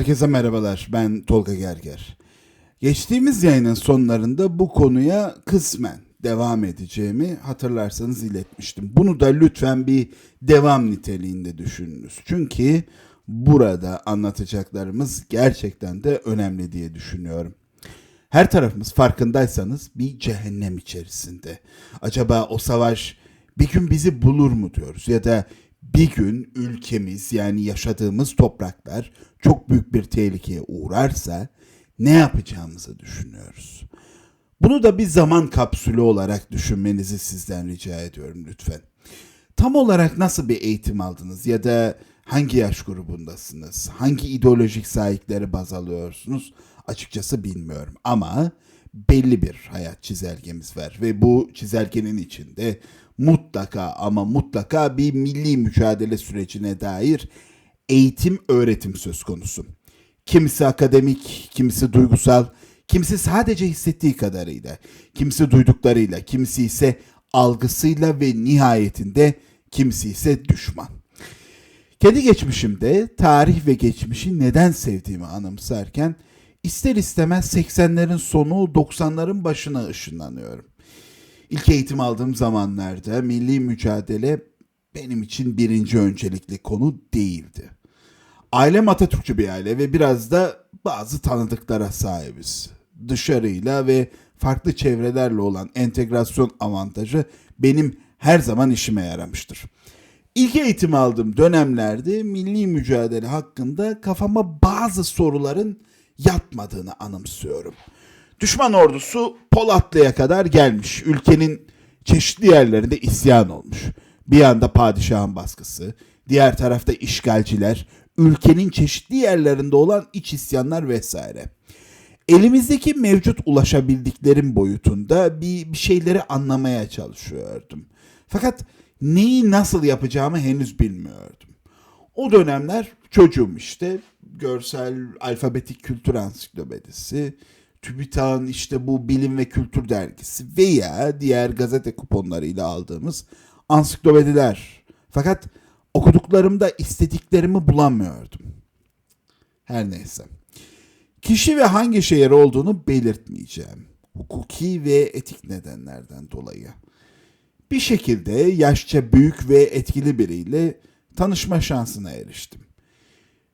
Herkese merhabalar. Ben Tolga Gerger. Geçtiğimiz yayının sonlarında bu konuya kısmen devam edeceğimi hatırlarsanız iletmiştim. Bunu da lütfen bir devam niteliğinde düşününüz. Çünkü burada anlatacaklarımız gerçekten de önemli diye düşünüyorum. Her tarafımız farkındaysanız bir cehennem içerisinde. Acaba o savaş bir gün bizi bulur mu diyoruz ya da bir gün ülkemiz yani yaşadığımız topraklar çok büyük bir tehlikeye uğrarsa ne yapacağımızı düşünüyoruz. Bunu da bir zaman kapsülü olarak düşünmenizi sizden rica ediyorum lütfen. Tam olarak nasıl bir eğitim aldınız ya da hangi yaş grubundasınız? Hangi ideolojik sahipleri baz alıyorsunuz? Açıkçası bilmiyorum ama belli bir hayat çizelgemiz var ve bu çizelgenin içinde mutlaka ama mutlaka bir milli mücadele sürecine dair eğitim öğretim söz konusu. Kimisi akademik, kimisi duygusal, kimisi sadece hissettiği kadarıyla, kimisi duyduklarıyla, kimisi ise algısıyla ve nihayetinde kimisi ise düşman. Kendi geçmişimde tarih ve geçmişi neden sevdiğimi anımsarken ister istemez 80'lerin sonu 90'ların başına ışınlanıyorum. İlk eğitim aldığım zamanlarda milli mücadele benim için birinci öncelikli konu değildi. Ailem Atatürkçü bir aile ve biraz da bazı tanıdıklara sahibiz. Dışarıyla ve farklı çevrelerle olan entegrasyon avantajı benim her zaman işime yaramıştır. İlk eğitim aldığım dönemlerde milli mücadele hakkında kafama bazı soruların yatmadığını anımsıyorum. Düşman ordusu Polatlı'ya kadar gelmiş. Ülkenin çeşitli yerlerinde isyan olmuş. Bir yanda padişahın baskısı, diğer tarafta işgalciler, ülkenin çeşitli yerlerinde olan iç isyanlar vesaire. Elimizdeki mevcut ulaşabildiklerim boyutunda bir, bir şeyleri anlamaya çalışıyordum. Fakat neyi nasıl yapacağımı henüz bilmiyordum. O dönemler çocuğum işte görsel alfabetik kültür ansiklopedisi, TÜBİTAK'ın işte bu bilim ve kültür dergisi veya diğer gazete kuponlarıyla aldığımız ansiklopediler. Fakat okuduklarımda istediklerimi bulamıyordum. Her neyse. Kişi ve hangi şehir olduğunu belirtmeyeceğim. Hukuki ve etik nedenlerden dolayı. Bir şekilde yaşça büyük ve etkili biriyle tanışma şansına eriştim.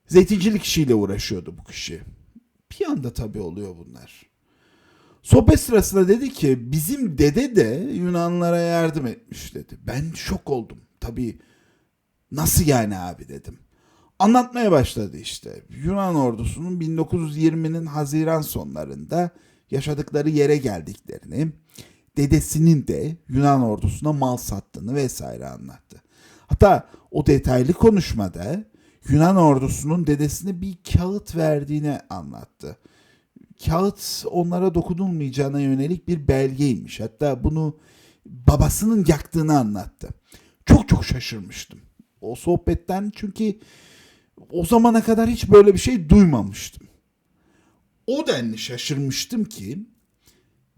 Zeytincilik işiyle uğraşıyordu bu kişi. Bir anda tabii oluyor bunlar. Sohbet sırasında dedi ki bizim dede de Yunanlara yardım etmiş dedi. Ben şok oldum. Tabii nasıl yani abi dedim. Anlatmaya başladı işte. Yunan ordusunun 1920'nin Haziran sonlarında yaşadıkları yere geldiklerini, dedesinin de Yunan ordusuna mal sattığını vesaire anlattı. Hatta o detaylı konuşmada Yunan ordusunun dedesine bir kağıt verdiğini anlattı. Kağıt onlara dokunulmayacağına yönelik bir belgeymiş. Hatta bunu babasının yaktığını anlattı. Çok çok şaşırmıştım. O sohbetten çünkü o zamana kadar hiç böyle bir şey duymamıştım. O denli şaşırmıştım ki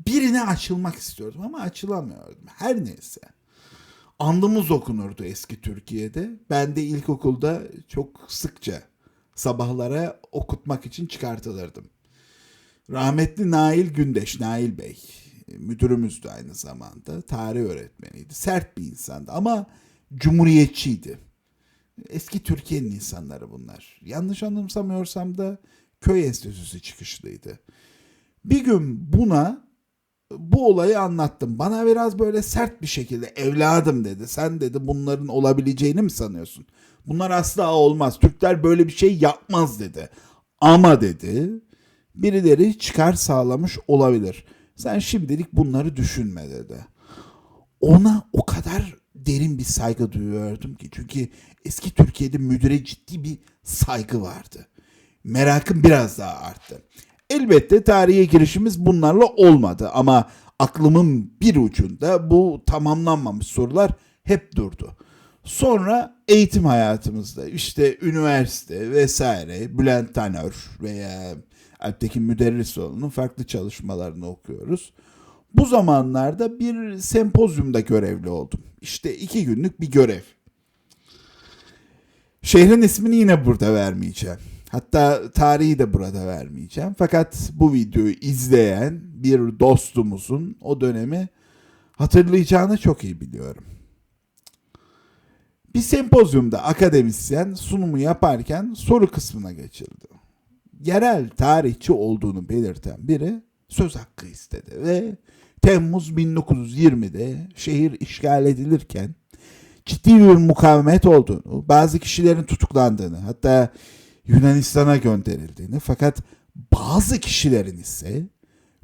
birine açılmak istiyordum ama açılamıyordum. Her neyse. Andımız okunurdu eski Türkiye'de. Ben de ilkokulda çok sıkça sabahlara okutmak için çıkartılırdım. Rahmetli Nail Gündeş, Nail Bey müdürümüzdü aynı zamanda. Tarih öğretmeniydi. Sert bir insandı ama cumhuriyetçiydi. Eski Türkiye'nin insanları bunlar. Yanlış anımsamıyorsam da köy enstitüsü çıkışlıydı. Bir gün buna bu olayı anlattım. Bana biraz böyle sert bir şekilde evladım dedi. Sen dedi bunların olabileceğini mi sanıyorsun? Bunlar asla olmaz. Türkler böyle bir şey yapmaz dedi. Ama dedi birileri çıkar sağlamış olabilir. Sen şimdilik bunları düşünme dedi. Ona o kadar derin bir saygı duyuyordum ki. Çünkü eski Türkiye'de müdüre ciddi bir saygı vardı. Merakım biraz daha arttı. Elbette tarihe girişimiz bunlarla olmadı ama aklımın bir ucunda bu tamamlanmamış sorular hep durdu. Sonra eğitim hayatımızda işte üniversite vesaire Bülent Tanör veya Alptekin Müderrisoğlu'nun farklı çalışmalarını okuyoruz. Bu zamanlarda bir sempozyumda görevli oldum. İşte iki günlük bir görev. Şehrin ismini yine burada vermeyeceğim. Hatta tarihi de burada vermeyeceğim. Fakat bu videoyu izleyen bir dostumuzun o dönemi hatırlayacağını çok iyi biliyorum. Bir sempozyumda akademisyen sunumu yaparken soru kısmına geçildi. Yerel tarihçi olduğunu belirten biri söz hakkı istedi ve Temmuz 1920'de şehir işgal edilirken ciddi bir mukavemet olduğunu, bazı kişilerin tutuklandığını, hatta Yunanistan'a gönderildiğini fakat bazı kişilerin ise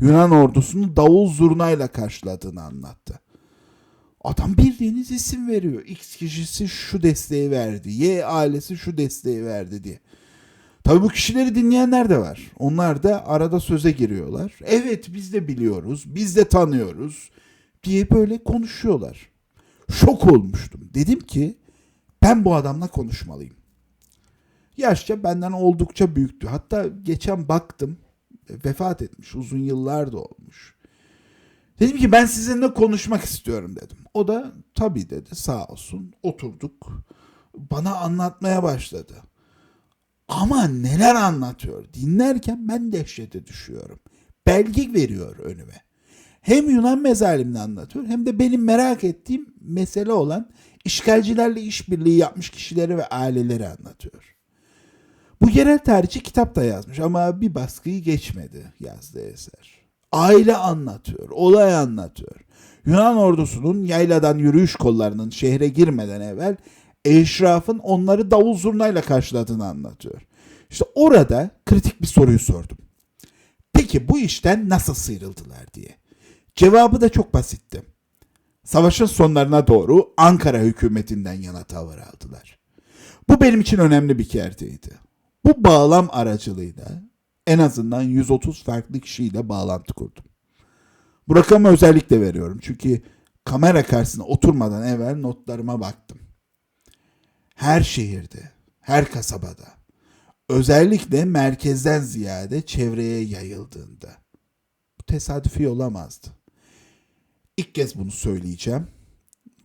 Yunan ordusunu davul zurnayla karşıladığını anlattı. Adam bildiğiniz isim veriyor. X kişisi şu desteği verdi. Y ailesi şu desteği verdi diye. Tabii bu kişileri dinleyenler de var. Onlar da arada söze giriyorlar. Evet biz de biliyoruz, biz de tanıyoruz diye böyle konuşuyorlar. Şok olmuştum. Dedim ki ben bu adamla konuşmalıyım. Yaşça benden oldukça büyüktü. Hatta geçen baktım vefat etmiş. Uzun yıllar da olmuş. Dedim ki ben sizinle konuşmak istiyorum dedim. O da tabii dedi sağ olsun. Oturduk. Bana anlatmaya başladı. Ama neler anlatıyor dinlerken ben dehşete düşüyorum. Belge veriyor önüme. Hem Yunan mezalimini anlatıyor hem de benim merak ettiğim mesele olan işgalcilerle işbirliği yapmış kişileri ve aileleri anlatıyor. Bu yerel tarihçi kitap da yazmış ama bir baskıyı geçmedi yazdığı eser. Aile anlatıyor, olay anlatıyor. Yunan ordusunun yayladan yürüyüş kollarının şehre girmeden evvel eşrafın onları davul zurnayla karşıladığını anlatıyor. İşte orada kritik bir soruyu sordum. Peki bu işten nasıl sıyrıldılar diye. Cevabı da çok basitti. Savaşın sonlarına doğru Ankara hükümetinden yana tavır aldılar. Bu benim için önemli bir kerteydi. Bu bağlam aracılığıyla en azından 130 farklı kişiyle bağlantı kurdum. Bu rakamı özellikle veriyorum çünkü kamera karşısına oturmadan evvel notlarıma baktım. Her şehirde, her kasabada, özellikle merkezden ziyade çevreye yayıldığında. Bu tesadüfi olamazdı. İlk kez bunu söyleyeceğim.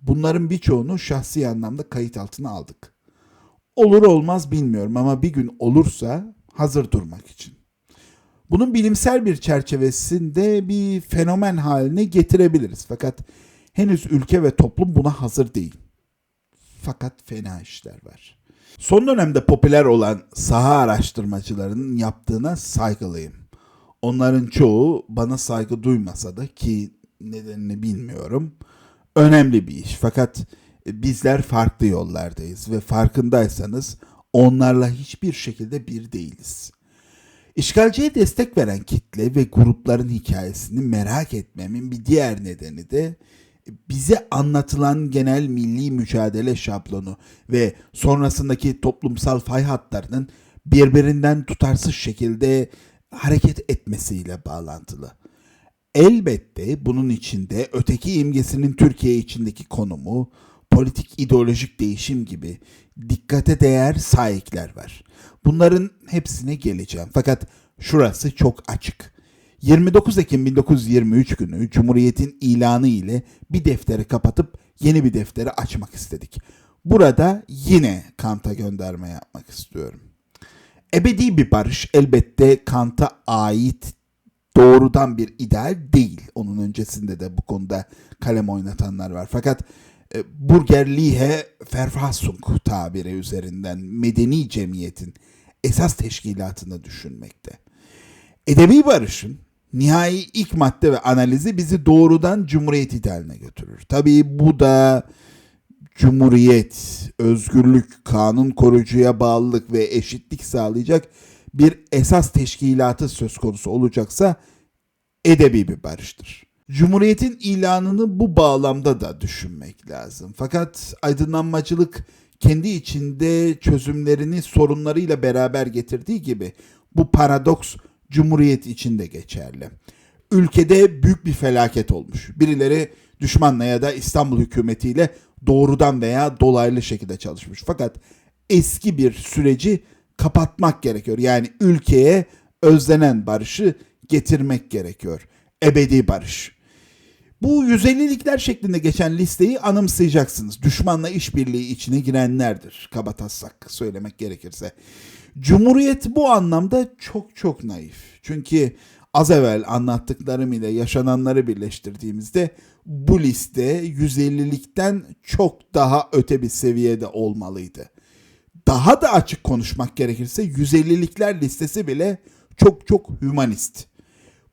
Bunların birçoğunu şahsi anlamda kayıt altına aldık. Olur olmaz bilmiyorum ama bir gün olursa hazır durmak için. Bunun bilimsel bir çerçevesinde bir fenomen haline getirebiliriz. Fakat henüz ülke ve toplum buna hazır değil. Fakat fena işler var. Son dönemde popüler olan saha araştırmacılarının yaptığına saygılıyım. Onların çoğu bana saygı duymasa da ki nedenini bilmiyorum. Önemli bir iş. Fakat bizler farklı yollardayız ve farkındaysanız onlarla hiçbir şekilde bir değiliz. İşgalciye destek veren kitle ve grupların hikayesini merak etmemin bir diğer nedeni de bize anlatılan genel milli mücadele şablonu ve sonrasındaki toplumsal fay hatlarının birbirinden tutarsız şekilde hareket etmesiyle bağlantılı. Elbette bunun içinde öteki imgesinin Türkiye içindeki konumu, politik ideolojik değişim gibi dikkate değer sahipler var. Bunların hepsine geleceğim. Fakat şurası çok açık. 29 Ekim 1923 günü Cumhuriyet'in ilanı ile bir defteri kapatıp yeni bir defteri açmak istedik. Burada yine Kant'a gönderme yapmak istiyorum. Ebedi bir barış elbette Kant'a ait doğrudan bir ideal değil. Onun öncesinde de bu konuda kalem oynatanlar var. Fakat Burgerlihe Verfassung tabiri üzerinden medeni cemiyetin esas teşkilatını düşünmekte. Edebi barışın nihai ilk madde ve analizi bizi doğrudan Cumhuriyet idealine götürür. Tabii bu da Cumhuriyet, özgürlük, kanun korucuya bağlılık ve eşitlik sağlayacak bir esas teşkilatı söz konusu olacaksa edebi bir barıştır. Cumhuriyetin ilanını bu bağlamda da düşünmek lazım. Fakat aydınlanmacılık kendi içinde çözümlerini sorunlarıyla beraber getirdiği gibi bu paradoks Cumhuriyet için de geçerli. Ülkede büyük bir felaket olmuş. Birileri düşmanla ya da İstanbul hükümetiyle doğrudan veya dolaylı şekilde çalışmış. Fakat eski bir süreci kapatmak gerekiyor. Yani ülkeye özlenen barışı getirmek gerekiyor. Ebedi barış. Bu 150'likler şeklinde geçen listeyi anımsayacaksınız. Düşmanla işbirliği içine girenlerdir. Kabataslak söylemek gerekirse. Cumhuriyet bu anlamda çok çok naif. Çünkü az evvel anlattıklarım ile yaşananları birleştirdiğimizde bu liste 150'likten çok daha öte bir seviyede olmalıydı. Daha da açık konuşmak gerekirse 150'likler listesi bile çok çok hümanist.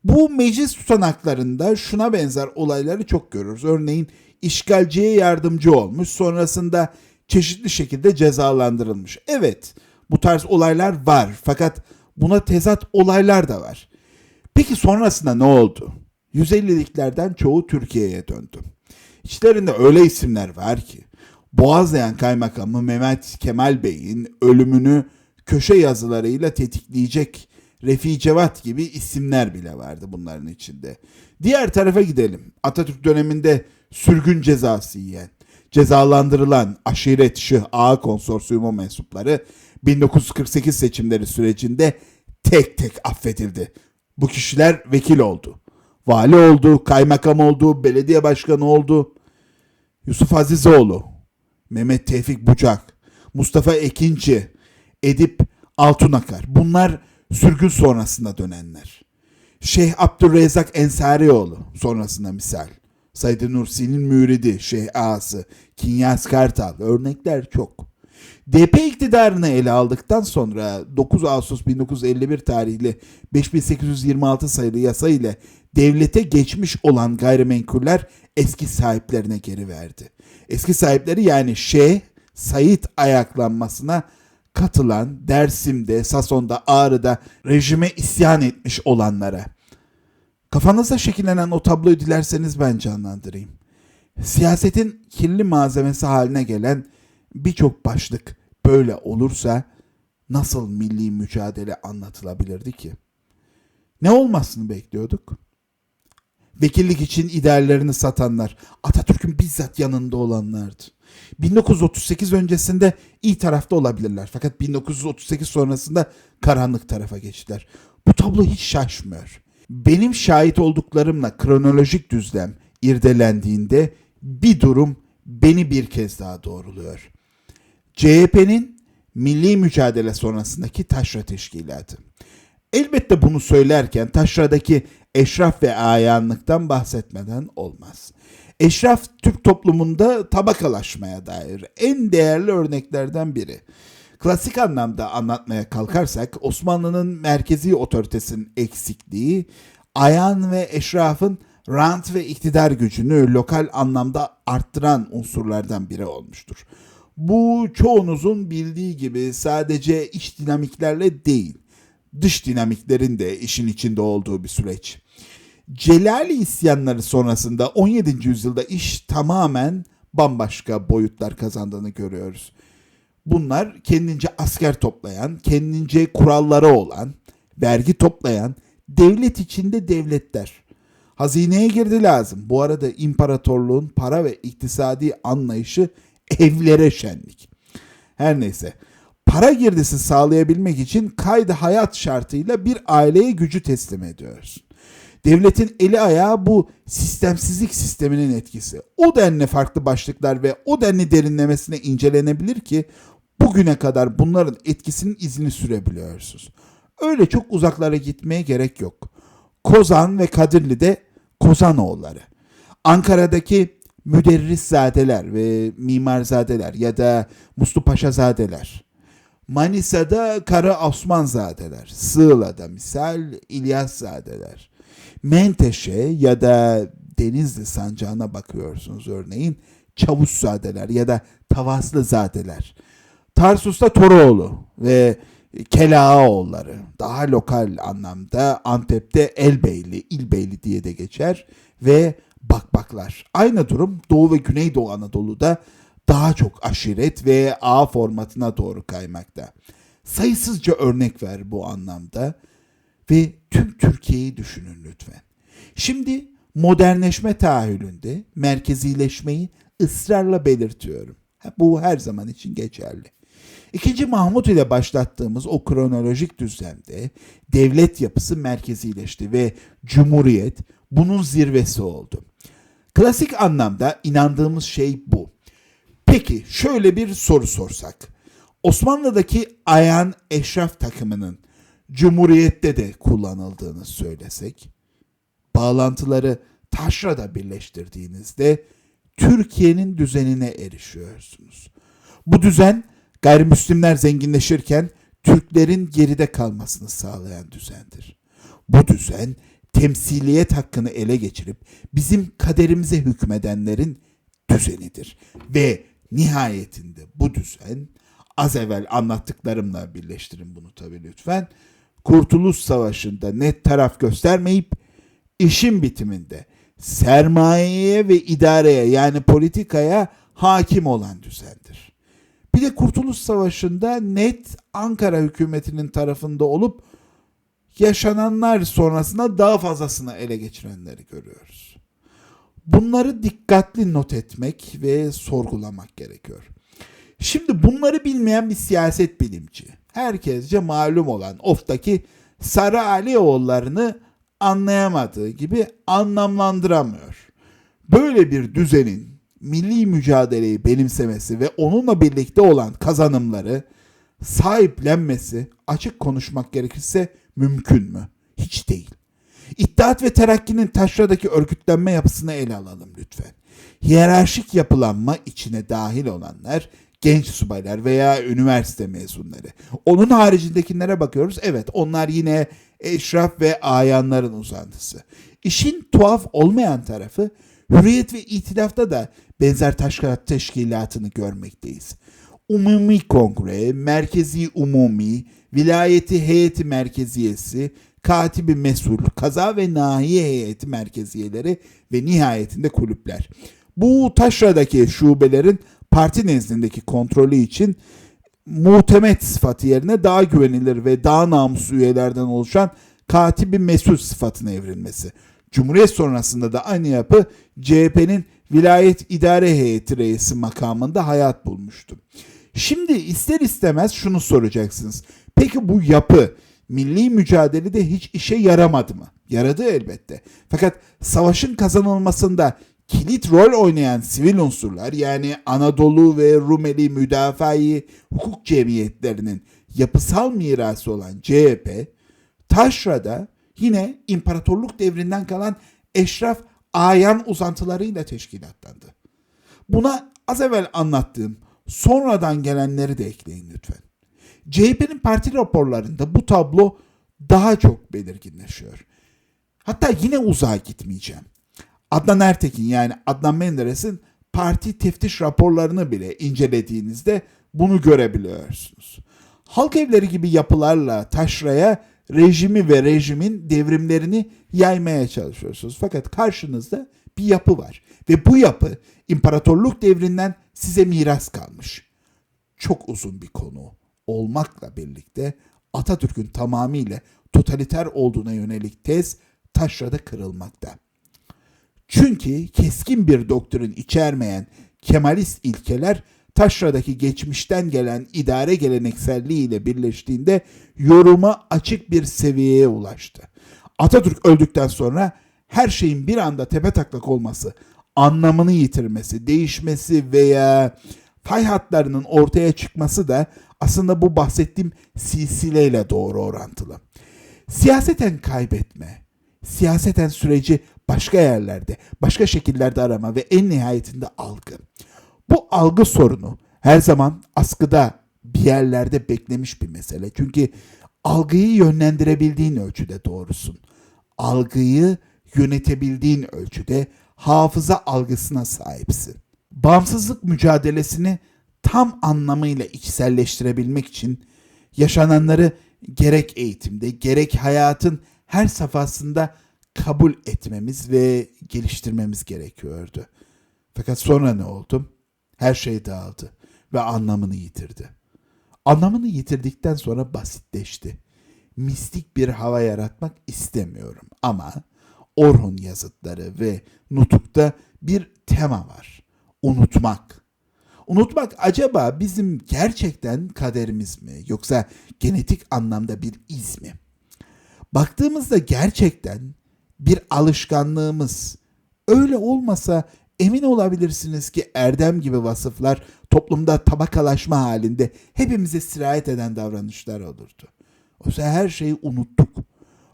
Bu meclis tutanaklarında şuna benzer olayları çok görürüz. Örneğin işgalciye yardımcı olmuş, sonrasında çeşitli şekilde cezalandırılmış. Evet, bu tarz olaylar var fakat buna tezat olaylar da var. Peki sonrasında ne oldu? 150'liklerden çoğu Türkiye'ye döndü. İçlerinde öyle isimler var ki Boğazlayan Kaymakamı Mehmet Kemal Bey'in ölümünü köşe yazılarıyla tetikleyecek Refi Cevat gibi isimler bile vardı bunların içinde. Diğer tarafa gidelim. Atatürk döneminde sürgün cezası yiyen, cezalandırılan aşiret şıh ağa konsorsiyumu mensupları 1948 seçimleri sürecinde tek tek affedildi. Bu kişiler vekil oldu. Vali oldu, kaymakam oldu, belediye başkanı oldu. Yusuf Azizoğlu, Mehmet Tevfik Bucak, Mustafa Ekinci, Edip Altunakar. Bunlar sürgün sonrasında dönenler. Şeyh Abdurrezzak Ensarioğlu sonrasında misal. Said Nursi'nin müridi, Şeyh Ağası, Kinyas Kartal örnekler çok. DP iktidarını ele aldıktan sonra 9 Ağustos 1951 tarihli 5826 sayılı yasa ile devlete geçmiş olan gayrimenkuller eski sahiplerine geri verdi. Eski sahipleri yani Şeyh Said ayaklanmasına katılan Dersim'de, Sason'da, Ağrı'da rejime isyan etmiş olanlara. Kafanızda şekillenen o tabloyu dilerseniz ben canlandırayım. Siyasetin kirli malzemesi haline gelen birçok başlık böyle olursa nasıl milli mücadele anlatılabilirdi ki? Ne olmasını bekliyorduk? Vekillik için ideallerini satanlar Atatürk'ün bizzat yanında olanlardı. 1938 öncesinde iyi tarafta olabilirler fakat 1938 sonrasında karanlık tarafa geçtiler. Bu tablo hiç şaşmıyor. Benim şahit olduklarımla kronolojik düzlem irdelendiğinde bir durum beni bir kez daha doğruluyor. CHP'nin milli mücadele sonrasındaki taşra teşkilatı. Elbette bunu söylerken taşradaki eşraf ve ayanlıktan bahsetmeden olmaz. Eşraf Türk toplumunda tabakalaşmaya dair en değerli örneklerden biri. Klasik anlamda anlatmaya kalkarsak Osmanlı'nın merkezi otoritesinin eksikliği, ayan ve eşrafın rant ve iktidar gücünü lokal anlamda arttıran unsurlardan biri olmuştur. Bu çoğunuzun bildiği gibi sadece iç dinamiklerle değil, dış dinamiklerin de işin içinde olduğu bir süreç. Celali isyanları sonrasında 17. yüzyılda iş tamamen bambaşka boyutlar kazandığını görüyoruz. Bunlar kendince asker toplayan, kendince kuralları olan, vergi toplayan, devlet içinde devletler. Hazineye girdi lazım. Bu arada imparatorluğun para ve iktisadi anlayışı evlere şenlik. Her neyse. Para girdisi sağlayabilmek için kaydı hayat şartıyla bir aileye gücü teslim ediyoruz. Devletin eli ayağı bu sistemsizlik sisteminin etkisi. O denli farklı başlıklar ve o denli derinlemesine incelenebilir ki bugüne kadar bunların etkisinin izini sürebiliyorsunuz. Öyle çok uzaklara gitmeye gerek yok. Kozan ve Kadirli'de Kozanoğulları. Ankara'daki müderriszadeler ve mimarzadeler ya da Muslu Paşazadeler. Manisa'da Kara Osmanzadeler. Sığla'da misal İlyaszadeler. Menteşe ya da Denizli sancağına bakıyorsunuz örneğin Çavuşzadeler ya da Tavaslızadeler. Tarsus'ta Toroğlu ve Kelaoğulları daha lokal anlamda Antep'te Elbeyli, İlbeyli diye de geçer ve bakbaklar. Aynı durum Doğu ve Güneydoğu Anadolu'da daha çok aşiret ve ağ formatına doğru kaymakta. Sayısızca örnek ver bu anlamda ve tüm Türkiye'yi düşünün lütfen. Şimdi modernleşme tahayyülünde merkezileşmeyi ısrarla belirtiyorum. Bu her zaman için geçerli. İkinci Mahmut ile başlattığımız o kronolojik düzlemde devlet yapısı merkezileşti ve cumhuriyet bunun zirvesi oldu. Klasik anlamda inandığımız şey bu. Peki şöyle bir soru sorsak. Osmanlı'daki Ayan Eşraf takımının Cumhuriyet'te de kullanıldığını söylesek, bağlantıları taşrada birleştirdiğinizde Türkiye'nin düzenine erişiyorsunuz. Bu düzen gayrimüslimler zenginleşirken Türklerin geride kalmasını sağlayan düzendir. Bu düzen temsiliyet hakkını ele geçirip bizim kaderimize hükmedenlerin düzenidir. Ve nihayetinde bu düzen az evvel anlattıklarımla birleştirin bunu tabii lütfen. Kurtuluş Savaşı'nda net taraf göstermeyip işin bitiminde sermayeye ve idareye yani politikaya hakim olan düzendir. Bir de Kurtuluş Savaşı'nda net Ankara hükümetinin tarafında olup yaşananlar sonrasında daha fazlasını ele geçirenleri görüyoruz. Bunları dikkatli not etmek ve sorgulamak gerekiyor. Şimdi bunları bilmeyen bir siyaset bilimci, herkesce malum olan Of'taki Sarı Alioğullarını anlayamadığı gibi anlamlandıramıyor. Böyle bir düzenin milli mücadeleyi benimsemesi ve onunla birlikte olan kazanımları sahiplenmesi açık konuşmak gerekirse mümkün mü? Hiç değil. İttihat ve Terakki'nin taşradaki örgütlenme yapısını ele alalım lütfen. Hiyerarşik yapılanma içine dahil olanlar genç subaylar veya üniversite mezunları. Onun haricindekilere bakıyoruz. Evet onlar yine eşraf ve ayanların uzantısı. İşin tuhaf olmayan tarafı Hürriyet ve İtilaf'ta da benzer taşkırat teşkilatını görmekteyiz. Umumi Kongre, Merkezi Umumi, Vilayeti Heyeti Merkeziyesi, Katibi Mesul, Kaza ve Nahiye Heyeti Merkeziyeleri ve nihayetinde kulüpler. Bu taşradaki şubelerin parti nezdindeki kontrolü için muhtemet sıfatı yerine daha güvenilir ve daha namuslu üyelerden oluşan katibi mesul sıfatına evrilmesi. Cumhuriyet sonrasında da aynı yapı CHP'nin vilayet idare heyeti reisi makamında hayat bulmuştu. Şimdi ister istemez şunu soracaksınız. Peki bu yapı milli mücadelede hiç işe yaramadı mı? Yaradı elbette. Fakat savaşın kazanılmasında kilit rol oynayan sivil unsurlar yani Anadolu ve Rumeli müdafai hukuk cemiyetlerinin yapısal mirası olan CHP, Taşra'da yine imparatorluk devrinden kalan eşraf ayan uzantılarıyla teşkilatlandı. Buna az evvel anlattığım sonradan gelenleri de ekleyin lütfen. CHP'nin parti raporlarında bu tablo daha çok belirginleşiyor. Hatta yine uzağa gitmeyeceğim. Adnan Ertekin yani Adnan Menderes'in parti teftiş raporlarını bile incelediğinizde bunu görebiliyorsunuz. Halk evleri gibi yapılarla taşraya rejimi ve rejimin devrimlerini yaymaya çalışıyorsunuz. Fakat karşınızda bir yapı var ve bu yapı imparatorluk devrinden size miras kalmış. Çok uzun bir konu olmakla birlikte Atatürk'ün tamamıyla totaliter olduğuna yönelik tez taşrada kırılmakta. Çünkü keskin bir doktrin içermeyen Kemalist ilkeler taşradaki geçmişten gelen idare gelenekselliği ile birleştiğinde yoruma açık bir seviyeye ulaştı. Atatürk öldükten sonra her şeyin bir anda tepe taklak olması, anlamını yitirmesi, değişmesi veya fay hatlarının ortaya çıkması da aslında bu bahsettiğim silsileyle doğru orantılı. Siyaseten kaybetme, siyaseten süreci başka yerlerde, başka şekillerde arama ve en nihayetinde algı. Bu algı sorunu her zaman askıda bir yerlerde beklemiş bir mesele. Çünkü algıyı yönlendirebildiğin ölçüde doğrusun. Algıyı yönetebildiğin ölçüde hafıza algısına sahipsin. Bağımsızlık mücadelesini tam anlamıyla içselleştirebilmek için yaşananları gerek eğitimde gerek hayatın her safhasında kabul etmemiz ve geliştirmemiz gerekiyordu. Fakat sonra ne oldu? Her şey dağıldı ve anlamını yitirdi. Anlamını yitirdikten sonra basitleşti. Mistik bir hava yaratmak istemiyorum ama Orhun yazıtları ve Nutuk'ta bir tema var. Unutmak. Unutmak acaba bizim gerçekten kaderimiz mi yoksa genetik anlamda bir iz mi? Baktığımızda gerçekten bir alışkanlığımız, Öyle olmasa emin olabilirsiniz ki erdem gibi vasıflar toplumda tabakalaşma halinde hepimize sirayet eden davranışlar olurdu. Oysa her şeyi unuttuk.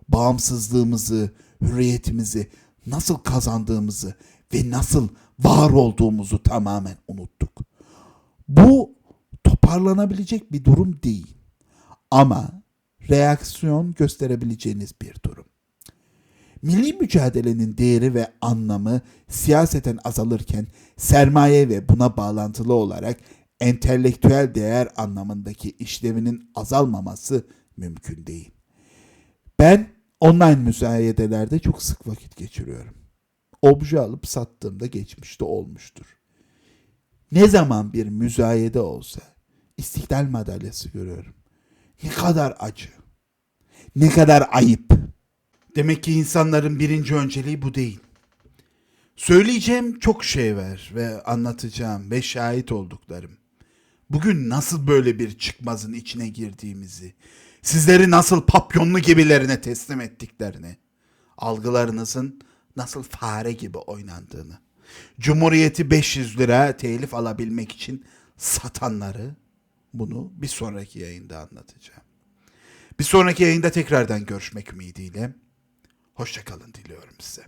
Bağımsızlığımızı, hürriyetimizi, nasıl kazandığımızı ve nasıl var olduğumuzu tamamen unuttuk. Bu toparlanabilecek bir durum değil. Ama reaksiyon gösterebileceğiniz bir durum. Milli mücadelenin değeri ve anlamı siyaseten azalırken sermaye ve buna bağlantılı olarak entelektüel değer anlamındaki işlevinin azalmaması mümkün değil. Ben online müzayedelerde çok sık vakit geçiriyorum. Obje alıp sattığımda geçmişte olmuştur. Ne zaman bir müzayede olsa İstiklal Madalyası görüyorum. Ne kadar acı. Ne kadar ayıp. Demek ki insanların birinci önceliği bu değil. Söyleyeceğim çok şey var ve anlatacağım ve şahit olduklarım. Bugün nasıl böyle bir çıkmazın içine girdiğimizi, sizleri nasıl papyonlu gibilerine teslim ettiklerini, algılarınızın nasıl fare gibi oynandığını, Cumhuriyeti 500 lira telif alabilmek için satanları bunu bir sonraki yayında anlatacağım. Bir sonraki yayında tekrardan görüşmek ümidiyle. Hoşçakalın diliyorum size.